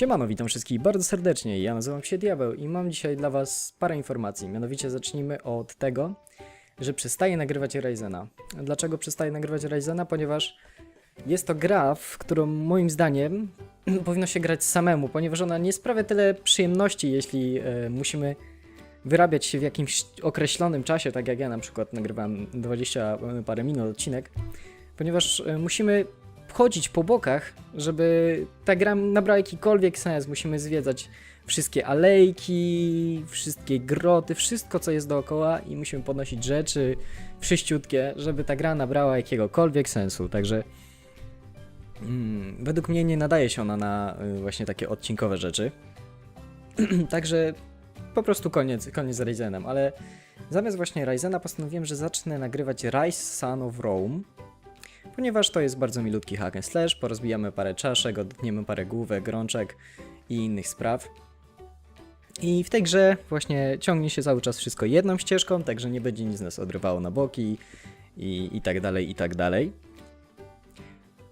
Siemano, witam wszystkich bardzo serdecznie. Ja nazywam się Diabeł i mam dzisiaj dla was parę informacji. Mianowicie zacznijmy od tego, że przestaję nagrywać Ryzena. Dlaczego przestaję nagrywać Ryzena? Ponieważ jest to gra, w którą moim zdaniem powinno się grać samemu, ponieważ ona nie sprawia tyle przyjemności, jeśli e, musimy wyrabiać się w jakimś określonym czasie, tak jak ja na przykład nagrywam 20 parę minut odcinek, ponieważ e, musimy chodzić po bokach, żeby ta gra nabrała jakikolwiek sens. Musimy zwiedzać wszystkie alejki, wszystkie groty, wszystko co jest dookoła i musimy podnosić rzeczy wszyściutkie, żeby ta gra nabrała jakiegokolwiek sensu. Także mm, według mnie nie nadaje się ona na y, właśnie takie odcinkowe rzeczy. Także po prostu koniec, koniec z Ryzenem, ale zamiast właśnie Ryzena postanowiłem, że zacznę nagrywać Rise Son of Rome, ponieważ to jest bardzo milutki hack and slash, porozbijamy parę czaszek, odetniemy parę główek, rączek i innych spraw. I w tej grze właśnie ciągnie się cały czas wszystko jedną ścieżką, także nie będzie nic nas odrywało na boki i, i tak dalej, i tak dalej.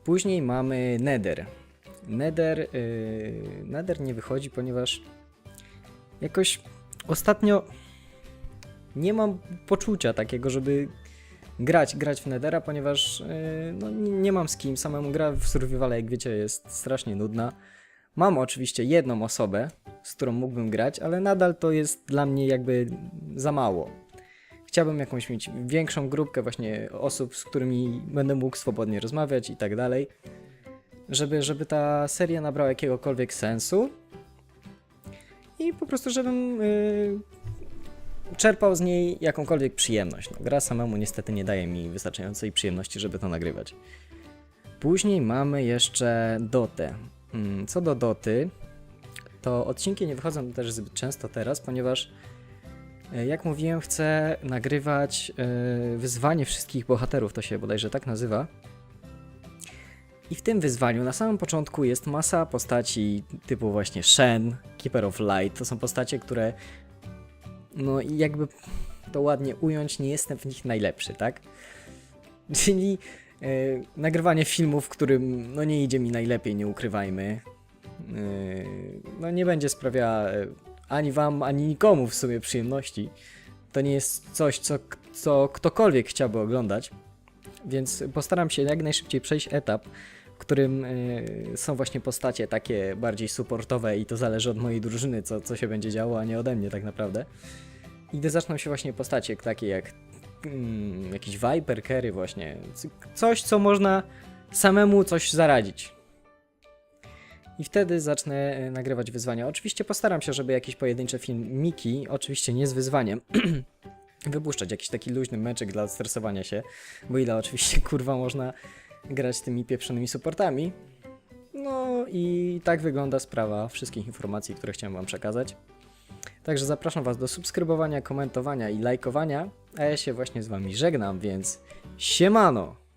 Później mamy Nether. Nether, yy, Nether nie wychodzi, ponieważ jakoś ostatnio nie mam poczucia takiego, żeby grać, grać w Nethera, ponieważ yy, no, nie, mam z kim. Samemu gra w survivale, jak wiecie, jest strasznie nudna. Mam oczywiście jedną osobę, z którą mógłbym grać, ale nadal to jest dla mnie jakby za mało. Chciałbym jakąś mieć większą grupkę właśnie osób, z którymi będę mógł swobodnie rozmawiać i tak dalej, żeby, żeby ta seria nabrała jakiegokolwiek sensu i po prostu, żebym yy, czerpał z niej jakąkolwiek przyjemność. No, gra samemu niestety nie daje mi wystarczającej przyjemności, żeby to nagrywać. Później mamy jeszcze Dotę. Mm, Co do Doty, to odcinki nie wychodzą też zbyt często teraz, ponieważ e, jak mówiłem, chcę nagrywać e, wyzwanie wszystkich bohaterów, to się bodajże tak nazywa. I w tym wyzwaniu na samym początku jest masa postaci typu właśnie Shen, Keeper of Light. To są postacie, które no i jakby to ładnie ująć, nie jestem w nich najlepszy, tak? Czyli e, nagrywanie filmu, w którym no nie idzie mi najlepiej, nie ukrywajmy. E, no nie będzie sprawiała e, ani wam, ani nikomu w sumie przyjemności. To nie jest coś, co, co ktokolwiek chciałby oglądać. Więc postaram się jak najszybciej przejść etap, którym e, są właśnie postacie takie bardziej supportowe i to zależy od mojej drużyny, co, co się będzie działo, a nie ode mnie tak naprawdę. I gdy zaczną się właśnie postacie takie jak mm, jakiś Viper, Kerry właśnie, coś co można samemu coś zaradzić. I wtedy zacznę e, nagrywać wyzwania. Oczywiście postaram się, żeby jakieś pojedyncze filmiki, oczywiście nie z wyzwaniem, wypuszczać jakiś taki luźny meczek dla stresowania się, bo ile oczywiście kurwa można grać tymi pieprzonymi supportami. No i tak wygląda sprawa wszystkich informacji, które chciałem wam przekazać. Także zapraszam was do subskrybowania, komentowania i lajkowania, a ja się właśnie z wami żegnam, więc siemano!